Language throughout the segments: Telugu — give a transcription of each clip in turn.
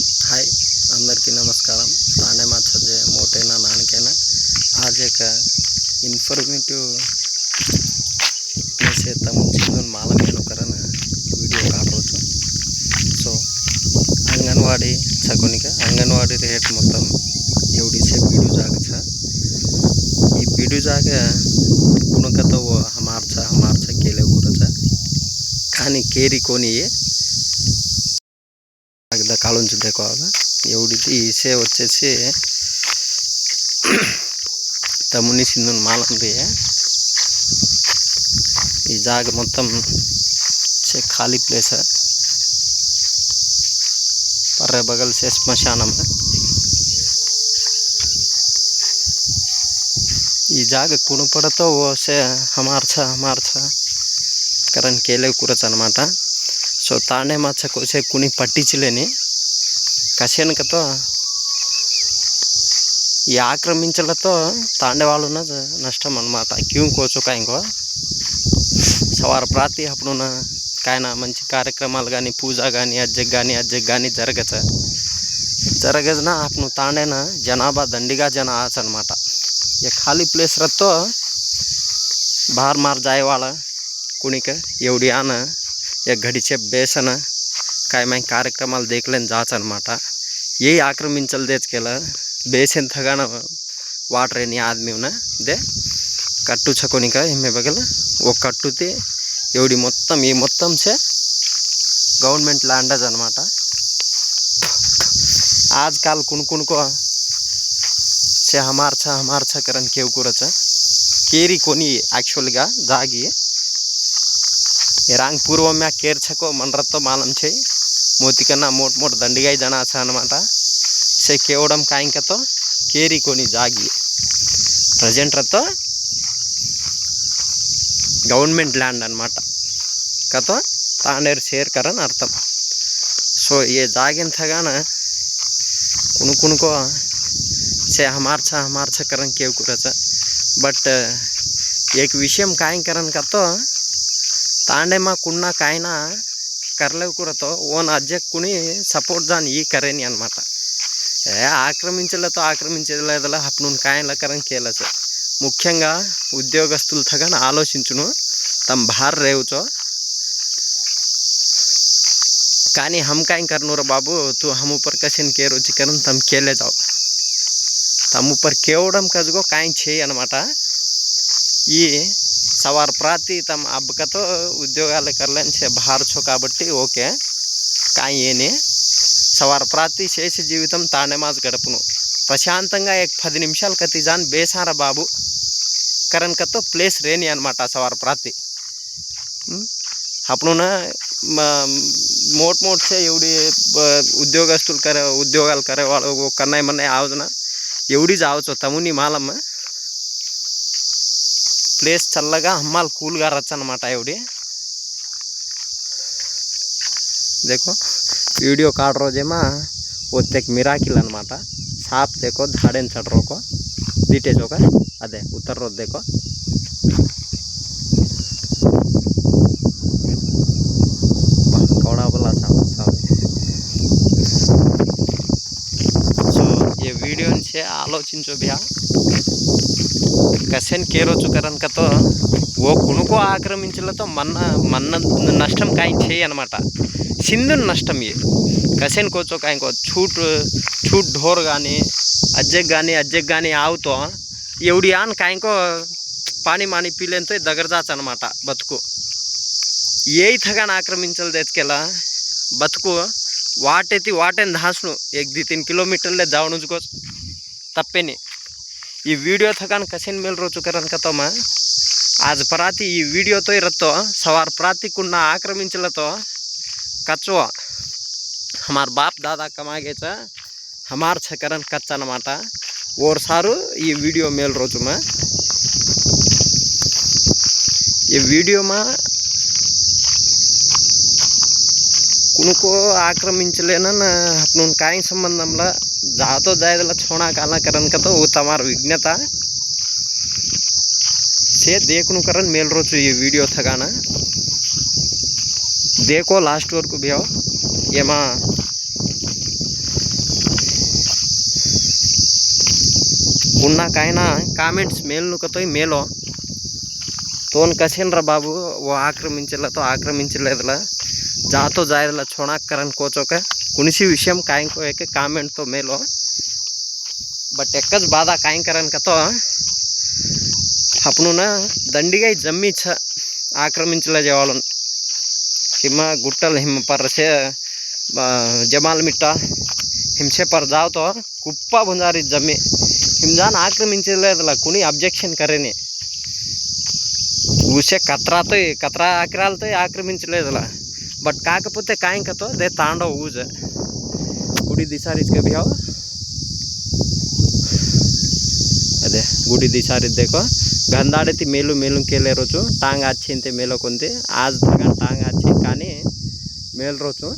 హాయ్ అందరికీ నమస్కారం. నానే మా చదివే మోటైనా నానికైనా. ఆజ్ యొక్క ఇన్ఫర్మేటివ్ మెసేజ్ తమ చిన్న మాల వీడియో కాడవచ్చు సో అంగన్వాడీ చకునిక అంగన్వాడీ రేట్ మొత్తం ఎవడిసే పీడు జాగ ఈ పీడు జాగ కుణకతో మార్చ మార్చ కేలే కూరచ కానీ కేరి కొని పెద్ద ಕಾಲೊಂಚು ಬೇಕು కాదు ಯಾವ ರೀತಿ వచ్చేసి తమ్ముని సింధుని మాలంది. ఈ జాగ మొత్తం ఖాళీ ప్లేస్. పర్రె బగల్ సే శ్మశానం. ఈ జాగ కుణపడతో సే హమార్చ హమార్చ. Current Cayley కూరచనమాట. సో తానే మచ్చ కోసే కుని పట్టించలేని. కసేనకతో ఈ ఆక్రమించలతో ఉన్నది నష్టం అనమాట క్యూ కోచు కాయకో సవార ప్రాతి అప్పుడున్న కాయన మంచి కార్యక్రమాలు కానీ పూజ కానీ అజ్జకు కానీ అజ్జకు కానీ జరగచ్చ జరగజన అప్పుడు తాండైన జనాభా దండిగా జన ఆచ అనమాట ఇక ఖాళీ ప్లేస్లతో బార్ మార్ జాయ్ వాళ్ళ కుణిక ఎవడి ఆన ఇక గడిచే బేసన కాయమైన కార్యక్రమాలు దేకలేని జాచనమాట. ఏ ఆక్రమించాలి తెచ్చుకెళ్ళ केला ಬೇಸನ್ ತಗೋಣ ವಾಟ್ರ್ ಏನು అదే కట్టు చకొనిక ఏమే బగల ఒక కట్టుతే ఎవడి మొత్తం ఈ మొత్తం సే గవర్నమెంట్ ల్యాండర్స్ అనమాట ఆజ్కాల్ కొనుక్కునుకో చే హమార్చ హమార్చ కరణ్ కేవకూరచ కేరి కొని యాక్చువల్గా దాగి రాంగ్ పూర్వమే కేర్చకో మనరతో మాలం చేయి. मोति कना मोट मोट दंडगा दंडा से केवड़ का तो केरी को जागे। प्रजेंट रो गवर्नमेंट लैंड कतो ताने शेर कर अर्थम। सो ये जागे कुन कुन को, से हमार छ हमार छ करन केव कुरच बट एक विषय कायन करन कतो तांडे मा कुन्ना कायना కర్లకూరతో ఓన్ అధ్యక్కుని సపోర్ట్ దాని ఈ కరేని అనమాట ఏ ఆక్రమించలతో ఆక్రమించలేదలా అప్పుడు కాయల కరం కేలచో ముఖ్యంగా ఉద్యోగస్తులతో ఆలోచించును తమ భార్ రేవుచో. కానీ హమ్ కాయం కర్నూరా బాబు తూ హమ్ ఊపర్ కసిన్ కేరు చికెన్ తమ కేలేదావు తమ కేవడం కజుగో కాయం చేయి అనమాట ఈ सवार प्राति तम अबका तो उद्योग कर लार छो काबी ओके काी सवार प्राति शेष जीवित ताने माज गड़पन प्रशात एक पद निमशाल कतीजा बेसार बाबू करन का तो प्लेस रेनी अन्ट सवार प्राति अपन मोट मोट से एवड़ी उद्योग उद्योग करे वो कन्ना मना आवजना एवड़ी जावचो तमुनी मालम्मा ప్లేస్ చల్లగా అమ్మాలు కూల్గా రచ్చ అనమాట ఎవడి देखो वीडियो काट रोजेमा ओत्ते एक मिराकिल అనమాట साप देखो झाड़ेन चढ़ रोको दीटे जो का अदे उतर रो देखो कौड़ा बोला साहब साहब సో ఈ వీడియో నుంచి ఆలోచించు భ్యా కసెన్ కేరోచు కరన్ కతో ఓ కునుకో ఆక్రమించలతో మన్న మన్న నష్టం కాయ చేయి అనమాట సింధుని నష్టం ఏ కసెన్ కోచో కాయకో छूट छूट ढोर కానీ అజ్జక్ కానీ అజ్జక్ కానీ ఆవుతో ఎవడి ఆన్ కాయకో పాని మాని పీలేంతో దగ్గర జాచ్ అనమాట బతుకు ఏ ಥಗಾನ ಆಕ್ರಮಿಂಚಲ್ ದೇತ್ಕೆಲ್ಲ ಬದುಕು ವಾಟೆತಿ ವಾಟೆನ್ ಧಾಸ್ನು एक दी तीन किलोमीटरले जाऊन उसको तप्पेने ಈ ವಿಡಿಯೋ ತಗೊಂಡು ಕಸಿನ ಮೇಲೆ ರೋಚುಕರ್ ಅನ್ಕತ್ತಮ್ಮ ಆಜ್ ಪರಾತಿ ಈ ವಿಡಿಯೋತೋ ಇರತ್ತೋ ಸವಾರ್ ಪರಾತಿ ಕುಣ್ಣ ಆಕ್ರಮಿಂಚಲತ್ತೋ ಕಚ್ಚುವ ಹಮಾರ್ ಬಾಪ್ ದಾದಾ ಕಮಾಗೇಚ హమార్ చకరన్ కచ్ అనమాట ఓసారు ఈ వీడియో మేల్ రోజుమా ఈ వీడియోమా కునుకో ఆక్రమించలేనన్న అప్పుడు కాయం సంబంధంలో जा तो जाए तो छोड़ा काला करन का तो वो विज्ञता से देख नु करन मेल रोच ये वीडियो थकाना। देखो लास्ट वर्क भी आओ। ये माँ। उन्ना का तो ना कामेंट्स मेल नु कतो मेलो तोन कसेन रहा बाबू, वो आक्रमित तो आक्रमित जा तो जाए तो छोड़ा करन कोचो का। कुणीशी विषयम काय को एक कामेंट तो मेलो बट एकच बाधा काय करण का तो आपण ना దండిగా జమ్మిచ్చ ఆక్రమించలే చేవాళ్ళని किंवा गुट्टल हिम पर से जमाल मिट्टा हिमसे पर जाओ तो कुप्पा भुंजारी जमी हिम जान ఆక్రమించలేదులా कुणी అబ్జెక్షన్ కరేని ఊసే కత్రాతో కత్రా ఆక్రాలతో ఆక్రమించలేదులా బట్ కాకపోతే కాయంకతో దే తాండో ఊజ. గుడి దిశారిచ్కే భీ అదే గుడి దిశారిద్దేకో గంధాడితి మేలు మేలు కేలే రోజు టాంగ్ ఆచింతే మేలో కొంది. ఆజ్ తగన్ టాంగ్ ఆచి కానీ మేల్ రోజు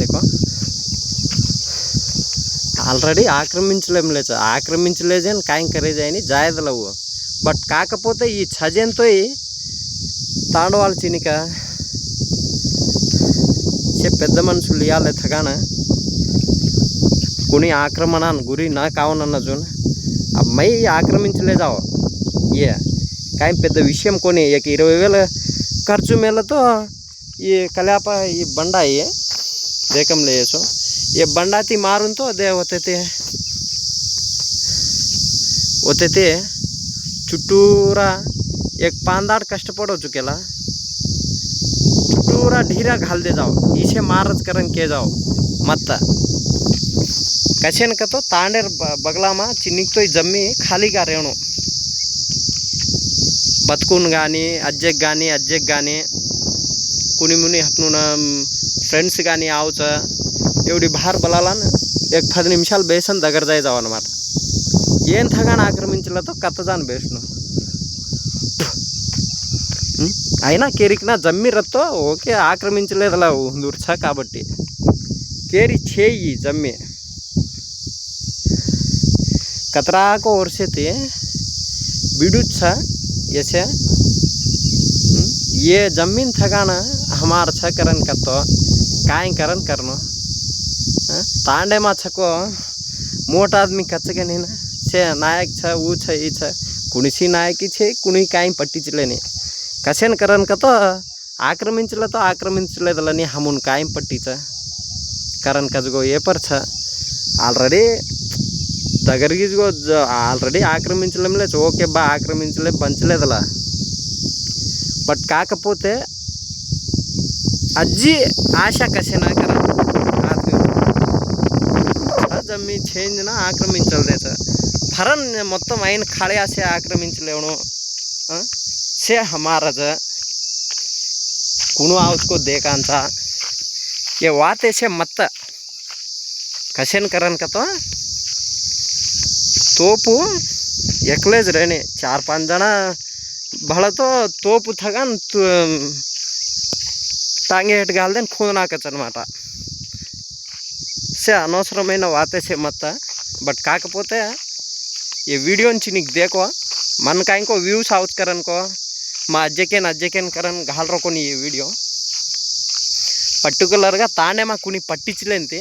దేకో. ఆల్రెడీ ఆక్రమించలేం లేదు ఆక్రమించలేదు అని కాయం కరేజ్ అని జాయదలవు. బట్ కాకపోతే ఈ ఛజంతో తాండవాల చినిక చే పెద్ద మనుషులు ఇవ్వాలి తగాన. కొని ఆక్రమణ గురి నా కావనన్న జూన్. అమ్మాయి ఆక్రమించలేదావు ఏ కానీ పెద్ద విషయం కొని ఇక ఇరవై వేల ఖర్చు మేలతో ఈ కలాప ఈ బండాయి దేకంలో వేసు ఈ బండాతి మారుంతో అదే ఒతతే ఒత్తితే చుట్టూరా एक पांदाड कष्टपडो चुकेला చుట్టూరా ढिरा घाल दे जाओ इसे मारच करण के जाओ मत्त कशेन का तो तांडेर ब- बगलामा चिन्निकतो जम्मी ఖాళీగా రేణు బతుకుని కానీ అజ్జెక్ కానీ అజ్జెక్ కానీ कुणी मुनी आपण ఫ్రెండ్స్ కానీ ఆవుచ एवढी भार బలాలా एक పది నిమిషాలు బేసన్ దగ్గర जाय जावं అన్నమాట ఏం తగాన ఆక్రమించలేదో కథ జాన్ బేస్ను అయినా కేరికినా జమ్మిరత్తో ఓకే ఆక్రమించలేదులా ఉందూర్చ కాబట్టి కేరి చేయి జమ్మి कतरा को ओर से ते बिडुच्छा ऐसे हम्म, ये जमीन थगाना हमार छ करन करतो काय करन करनो हाँ, तांडे मा छको मोट आदमी कच्चे नहीं ना से नायक छ ऊ छ ई छ कुणीसी नायकी छे कुणी काय కసేన్ కరన్ కతో ఆక్రమించలేతో ఆక్రమించలేదులని హమున్ కాయం పట్టించ కరన్ కజగో ఏ పర్చ ఆల్రెడీ దగ్గరికి ఆల్రెడీ ఆక్రమించలేం లేదు ఓకే బా ఆక్రమించలే పంచలేదులా బట్ కాకపోతే అజ్జి ఆశ కసేనా కరా జమ్మి చేంజ్న ఆక్రమించలేదు సార్ ఫరన్ మొత్తం అయిన ఖాళీ ఆశ ఆక్రమించలేవును से हमारा ज कुणू उसको देखांचा ये वाते से मत्त कशन करन का तो तोपु एकलेज रहने चार पाच जण ಬಹಳ तो ತೋಪು ತಗನ್ టాంగే హెట్ గాల్దేన్ ఖూన్ నాకచ్చు అనమాట సే అనవసరమైన వాతేసే మొత్త బట్ కాకపోతే ఈ వీడియో నుంచి నీకు దేకో మనకా ఇంకో వ్యూస్ అవుట్ కరనుకో మా అజ్జకేన్ అజ్జకేన్ కరణ్ గాలరో కొన్ని వీడియో. పర్టికులర్గా తానే మా కుని పట్టించలేంతే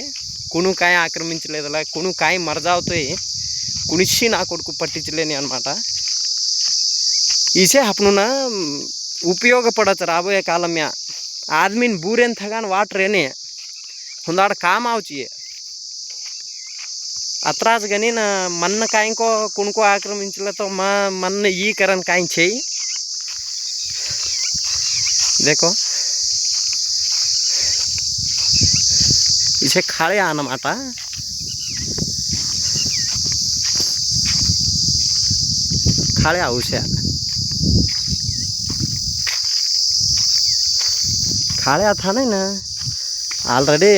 కునుకాయ ఆక్రమించలేదు అలా కునుకాయ మరజావుతాయి కునిసి నా కొడుకు పట్టించలేని అనమాట ఈసే అప్పుడున్న ఉపయోగపడచ్చు రాబోయే కాలమే ఆద్మీని బూరెంతగాని వాటరేనే ఉందాడ కామ్ అవుచియే అత్రాజు కానీ నా మన్న కాయంకో కొనుక్కో ఆక్రమించలేతో మా మన్న ఈ కరణ్ కాయం చేయి देखो। इसे खाड़े आना माता। खाड़े आऊ से खाड़े आता नहीं ना। ऑलरेडी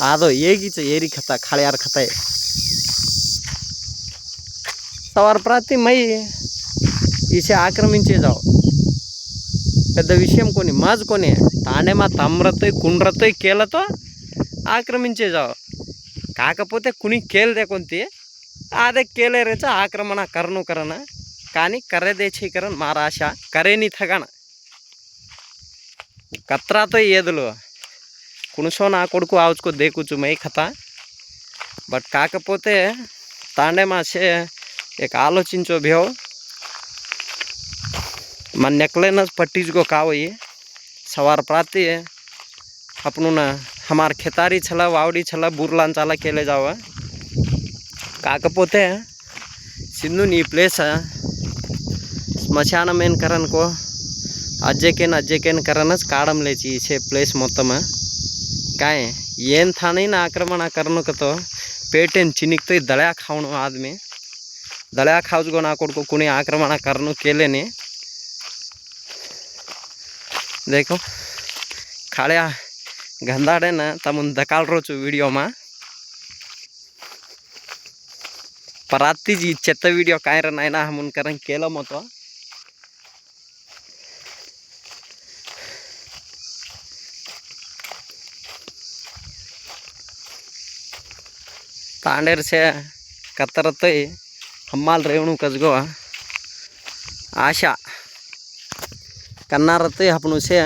आ तो ये एरी चेरी खता खाड़े यार खता है। सवार प्रति मई। इसे आक्रमित जाओ పెద్ద విషయం కొని మాజ్ కొని తానే మా తమ్రతో కుండ్రతో కేలతో ఆక్రమించేజావు కాకపోతే కుని కేల్దే కొంతి అదే కేలేరేచ ఆక్రమణ కరను కరన కానీ కర్రెదే చేయకరన్ మా రాశ కరేని తగన కత్రాతో ఏదులు? కునుసో నా కొడుకు ఆవుచుకో దేకూచు మై కథ. బట్ కాకపోతే తాండే మాసే एक ఆలోచించో భేవ్ మన पट्टी को का ये। सवार प्राप्ति है। अपनो ना, हमार खेतारी छला, वावड़ी छला, बुरलान चाला केले काक पोते हैं। सिंधु नी प्लेस है। स्मशान मेन करण को अज्जेकेन अज्जेकेन करण काडम लेची छे प्लेस మొత్తం काय ಏನ್ ಥಾನೇನ चिनिक तो ಪೇಟೆನ್ खाऊ आदमी। ಹಾವಣು खाऊ को ना को ಕೊಡ್ಕೋ ಕುಣಿ ಆಕ್ರಮಣ ಕರ್ನು नहीं देखो खाड्या गंधाड्यानं तमुन दकाल रोचू व्हिडिओमा पराती जी చెత్త వీడియో కాయర నాయనా హమున్ కరం కేలో మొత్తం तांडेर से कतरतय हम्माल रेवणू कसगो आशा కన్నారతో అప్పుడు నుంచే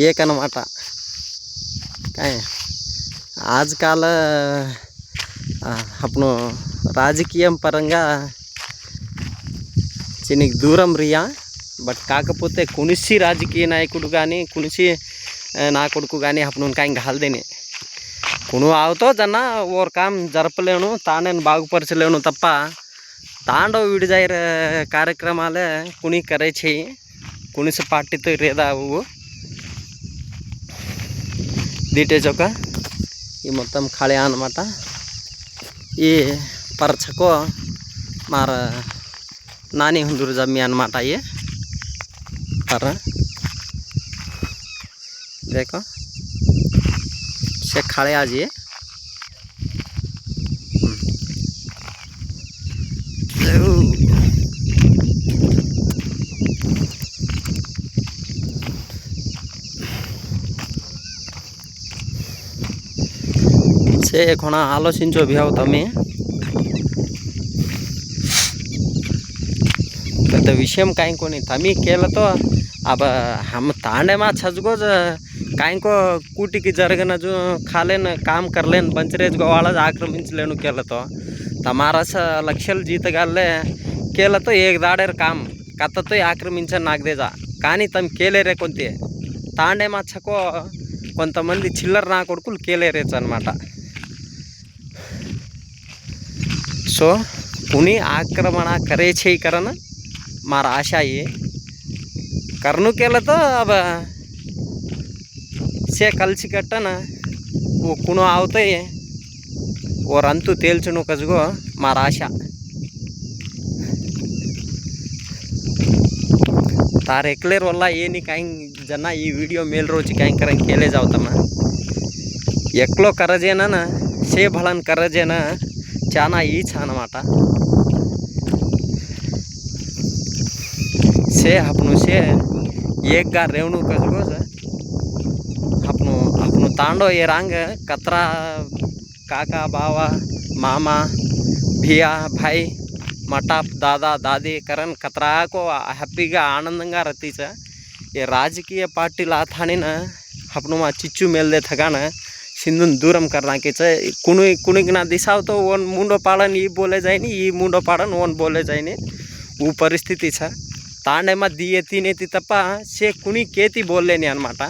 ఏకన్నమాట ఆజ్కాల అప్పుడు రాజకీయం పరంగా చినికి దూరం రియా బట్ కాకపోతే కునిసి రాజకీయ నాయకుడు కానీ కునిసి నా కొడుకు కానీ అప్పుడు ఇంకా ఇంకా హల్దేనే. కొను ఆవుతో జన్న ఓర్ కామ్ జరపలేను తానేను బాగుపరచలేను తప్ప తాండవ విడిదాయిర కార్యక్రమాలే కుని కరే చేయి ಕುಣಿಸ ಪಾಟಿತ್ತು ರೇದ ಅವು దీటే చౌక ఈ మొత్తం ఖాళీ అనమాట ఈ పరచకు మార నాని హుందూరు జమ్మి అనమాట అయ్యి. పర్ర దేఖో సే ఖాళీ ఆజీ. అయితే కొన ఆలోచించో బిహవుతామే పెద్ద విషయం కాయింకొని తమి కేలతో अब हम तांडे मा छजगो कायको కూటికి జరగన जो खालेन काम करलेन पंचरेज गोवाळच आक्रमिंचलेनु केलं तो तमारास లక్షలు జీతగాళ్ళే కేలతో ఏగదాడేరు కామ్ కథతో ఆక్రమించాను నాకు దేజా కానీ తమ కేలేరే కొంతే తాండే మచ్చకో కొంతమంది చిల్లర నా కొడుకులు కేలేరేచ్చు అనమాట सो कुणी आक्रमण करे छै करन मारा आशा ये करनु लिए तो अब से कलसी कट्टन कुणो आवतय ఓరంతు తేల్చును కజుగో మా రాశ तार वाला ये नहीं कहीं जना ये ಈ ವಿಡಿಯೋ ಮೇಲ್ ರೋಜಿ कांग करन केले जावतमा एकलो करजेना ना से भलन करजेना चाचन से अपनो से एक गार रेवणु कसगोज अपनो अपनो तांडो ये रंग कतरा काका बाबा मामा भिया भाई मटाप दादा दादी करण कतरा को हैप्पी का आनंद रहती से ये राजकीय पार्टी लाथानी न अपनो माँ चिच्चू मेल दे थकान સિંધુને દૂરમ કરી નાખી છે કુણી કુણીકના દિશાવ તો ઓન મૂંડો પાડે ને એ બોલે જાય ને એ મૂંડો પાડે ને ઓન બોલે જાય ને ఊ పరిస్థితి సార్ తాండేమా దియే తినేతి తప్ప సే కుని కేతి బోల్లేని అనమాట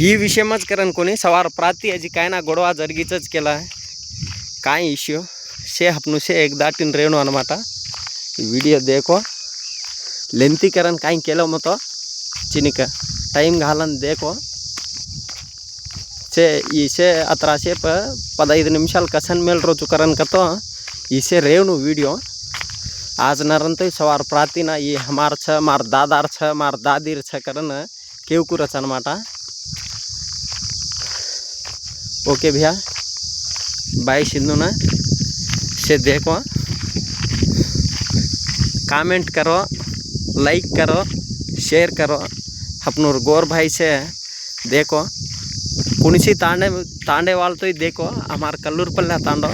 ఈ విషయం જ કરન કોની સવાર પ્રાતી હજી કાંઈના ગોળવા જરગી જ કેલા કાંઈ ઇશ્યુ છે આપનું છે એક દાટીને રહેણું అనమాట વિડીયો દેખો లెంతీ કરన్ કાંઈ કેલો મતો ચીનિક ટાઈમ ઘાલન દેખો देखो से इसे अतराशे प పదహైదు నిమిషాలు కసన్ మేల్ రోజు కరన్ కతో इसे रेवनु वीडियो आज नरंत सवार प्रातीन ಈ हमार छ मार दादार छ मार दादीर छ करन केवकुरच అనమాట ओके भैया बाय सिंधु ना से देखो कमेंट करो लाइक करो शेयर करो अपनोर गौर भाई से देखो कुणीची तांडे तांडे वाळतोय देखो हमार कल्लूर पल्ल्या तांडो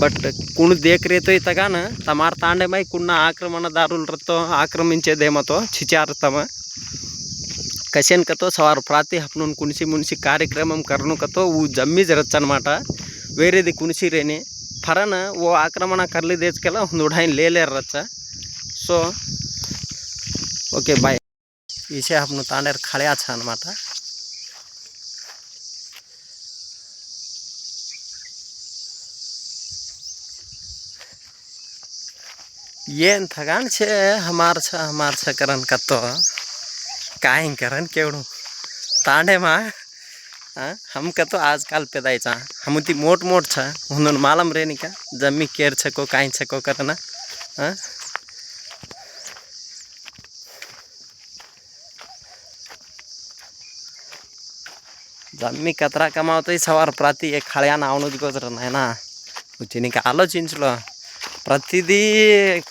బట్ కుణు దేకరేతో ఇతగాన తమార తాండమై కున్న ఆక్రమణదారులతో ఆక్రమించేదేమతో చిచారతమ కసేన్కతో సవారు ప్రాతి హప్నున్ కునిసి మునిసి కార్యక్రమం కర్ణుకతో ఊ జమ్మి జరచ్చనమాట వేరేది కునిసిరేని ఫరన ఓ ఆక్రమణ కర్లి దేచుకెలా ఉందుడాయిని లేలేరచ్చ సో ఓకే బాయ్ ఈసే హప్ను తాండేరు ఖళయాచ అనమాట येन थकान छे हमार ಏನ್ हमार छ करन कतो। काय करन केवढं तांडे मा हां हमका तो आजकाल पेदायचा। हम ती मोट मोठचा हुनन मालम रे निका जमी केर छको काय छको करना हां जमी कतरा कमावतोय सवार प्रति एक खाळ्या नावनच गोजर नाही ना? उचिनी का आलो चिंचलो।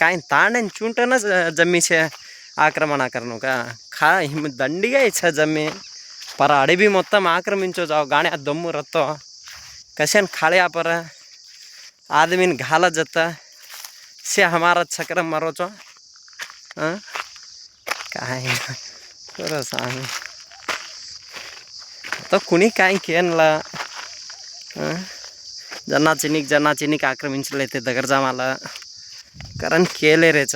కాయని తాండని చూంటేనే జమ్మిసే ఆక్రమణ కరను का खा हिम దండిగా ఇచ్చా జమ్మి पर अडबी మొత్తం आक्रमिंचो जाओ गाण्या दम्मू रत्तो कशान खाळ्या पर आदमीन घाला जाता से हमारा छकर मरोचो हं? काय खरं सांग तर कुणी काय केनला हं? ज्यांना चिनिक ज्यांना चिनिक आक्रमिंचले ते दगडजा कारण केले रेच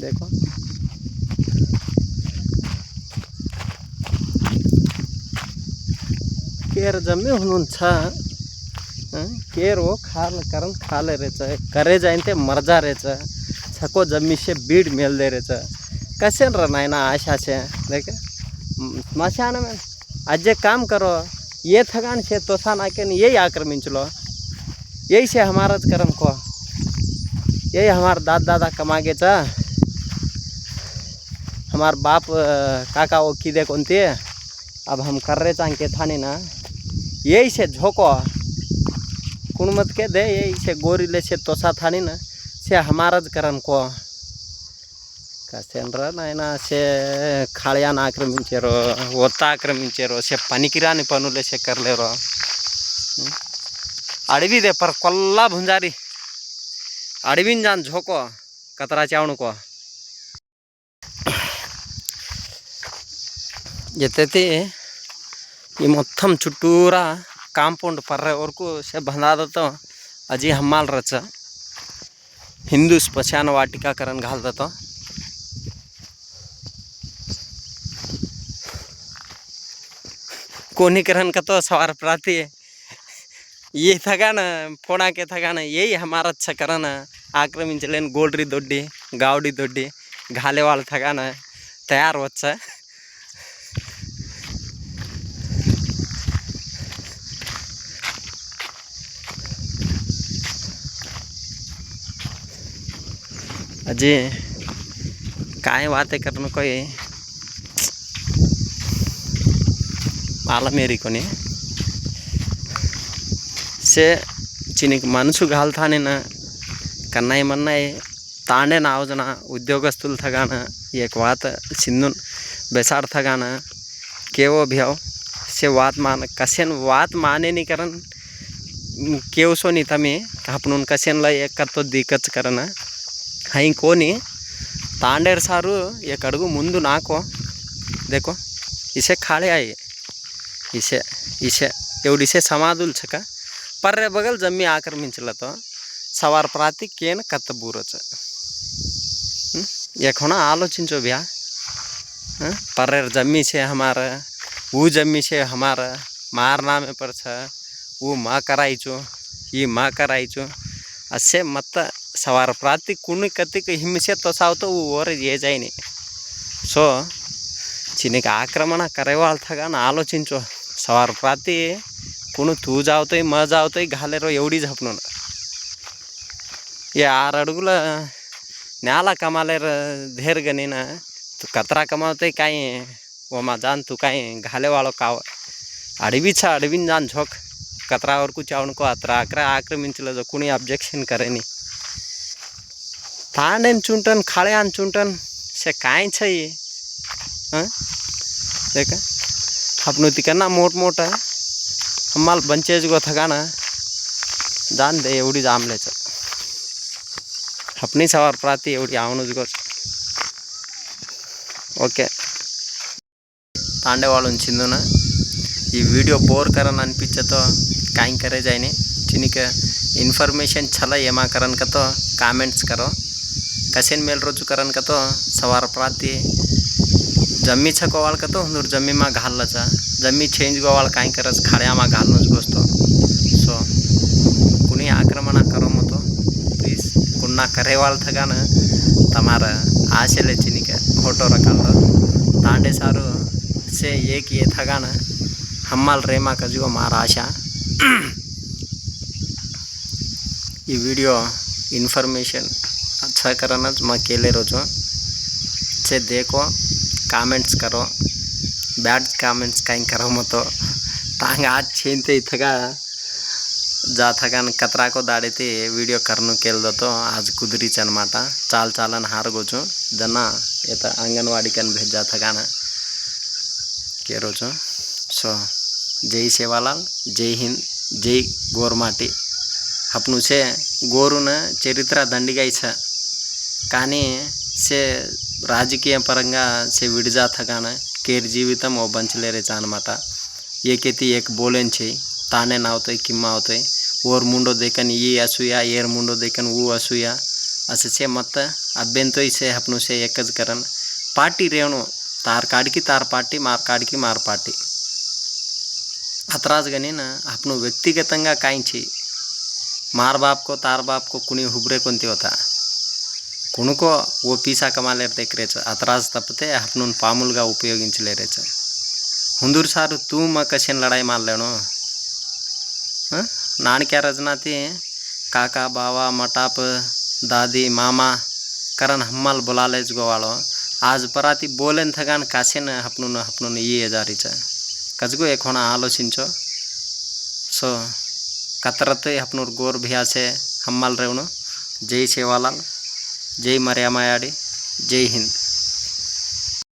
देखो. केर जमे म्हणून केर हो खाल कारण खाले रेच करे जाईन ते मरजा रेच छको जमीशे बीड मेल दे रेच नायना आशा से, देखे? मशान में। अजय काम करो, ये थकान से तोसा ना के यही आक्रमिंचलो यही से हमारा कर्म को। यही हमार दादा दादा कमागे चा। हमार बाप काका वो की दे कोणती अब हम कर रहे चांग के थाने ना। यही से झोंको। कुण मत के दे, यही से गोरी ले से तोसा थानी ना। से हमारच करन को। కాసేనరా నాయన సే ఖాళీయాన్ని ఆక్రమించారు ఒత్త ఆక్రమించారు సే పనికిరాని పనులే చెక్కర్లేరు అడవిదే పర్ కొల్లా భుంజారి. అడవిని జాను జోకో కతరా చావునుకో. ఎత్తైతే ఈ మొత్తం చుట్టూరా కాంపౌండ్ పర్రే వరకు సే బంధాదతో అజీ హమ్మాలి రచ్చ. హిందూ శ్మశాన వాటికాకరణ ఘాల్దతో. कोणी करन का तो सवार प्राती है ये थगा ना फोड़ा के थगा ना यही हमारा अच्छा करन ఆక్రమించలేని గోల్డ్రి దొడ్డి గావడి దొడ్డి గాలి వాళ్ళ తగాన తయారు వచ్చా अजी काय बातें करने कोई పాలమేరికొని చే చినికి మనసు గాల్తానిన కన్నాయి मना ताने నావజన उद्योगस्थल తగాన ఏక వాత సింధున్ బెసార్ वो केवो भ्याव से वात मान कसेन वात माने नहीं करन, केव सो नहीं तमे अपन उन कसेन ला एक कर तो दिक्कत करना। हाई को तांडेर सारू ये कड़गू मुंदू नाको, देखो, इसे खाड़े आई इसे इसे एवडिसे समाधुल छका पर्रे बगल जम्मी आक्रमित लतो सवार प्राति केन कत बूर छोना आलोचिंचो भ्या। पर्रे जम्मी छे हमारे, ऊ जम्मी छे हमारे, मार नाम पर छ, ऊ मा कराइचो ये मा कराइचो अच्छे मत सवार प्राति कुन कतिक हिमसे तो साव तो वो और ये जाए नहीं सो चीनी का आक्रमण करे वाल था आलोचिंचो। सवार राहते, कुण तू जावतोय, म जावतोय, घालेर एवढी झापणं ये आर अडगुला न्याला कमालेर धेर गणे ना तू कचरा कमावतोय काय? वमा जान तू काय? घालेवाळो काव. छा अडवीन जान झोक. कचरावर कुछ आवण को अतरा अकरा आकर जो कुणी ऑब्जेक्शन करेनी ताण चुंटन खाळे आन चुंटन से काय छे हाँ का? अपनों तिकना मोट मोट है। हम माल बंचेज को थकाना जान दे ये जाम ले चल। अपनी सवार प्राती ये उड़ी आओ ओके। तांडे वालों चिंदो वीडियो बोर करना न पिच्चा तो काइंग करे जाइने चिनी के इनफॉरमेशन छला ये माकरन का तो। करो। कैसे मेल रोज करो तो सवार प्राती जम्मी छ कवाल कतो, हुंदुर जम्मी मा घाल ला छ जम्मी चेंज गवाल काई करस, खाड्या मा घाल नस गस्तो। सो कुनी आक्रमण करो म प्लीज़ कुन्ना करे वाल थगा न, तमार आशे ले चिनी के फ़ोटो रखा लो। तांडे सारो से ये की ये थगा न, हम्माल रेमा कजुओ मार आशा। ये वीडियो इन्फॉर्मेशन अच्छा करना मैं रोजो से देखो ಕಾಮೆಂಟ್ಸ್ ಕರೋ ಬ್ಯಾಡ್ ಕಾಮೆಂಟ್ಸ್ ಕಾಯಿ ಕರೋ ಮತ್ತು ತಾಂಗ ಆಚೆ ಚೇಂತೆ ಇತ್ತಾಗ జాతకాన్ని కతరాకో దాడితే వీడియో కర్ణుకి వెళ్దాతో ఆజ్ కుదిరిచ్ అనమాట చాలా చాలా హారగోచు దన్న ఈత అంగన్వాడీ కని భేజ్ జాతకాన కేరోచు సో జై సేవాలాల్ జై హింద్ జై గోర్మాటి అప్పుడు చే గోరున చరిత్ర దండిగా ఇచ్చా కానీ చే राजकीय परंग से विजाता केर जीवित ओ बंच लेरेचा एक बोलें ताने नावते कि आवते ओर मुंडो देखन ये असूया एर मुंडो देखन ऊ असूया अस से मत अभ्यंतो से अपनो से एक करन पार्टी रेणु तार काड़की तार पार्टी मार काड़की मार पार्टी हतराज गन अपनो व्यक्तिगत का मार बाप को तार बाप को कुनी हुबरे कुंती होता है కొనుక్కో ఓ పీసాకమాలేరు దగ్గరేచ అతరాజు తప్పితే అప్నూన్ పాములుగా ఉపయోగించలేరేచ హుందూరు సారు తూ మా కసిన లడాయి మాలేను నానికే రజనాతి కాకా బావ మటాప్ దాది మామా కరణ్ హమ్మాలు బులాలేజ్ ఆజు పరాతి బోలేన్ థగాన్ కాసేన్ హప్నూను హప్నూను ఈ ఎజారిచ కజుకు ఎకోన ఆలోచించో సో కతరత్ హప్నూరు గోర్ భియాసే హమ్మాలు రేవును జై సేవాలాల్ జై మరియామాయాడి జై హింద్.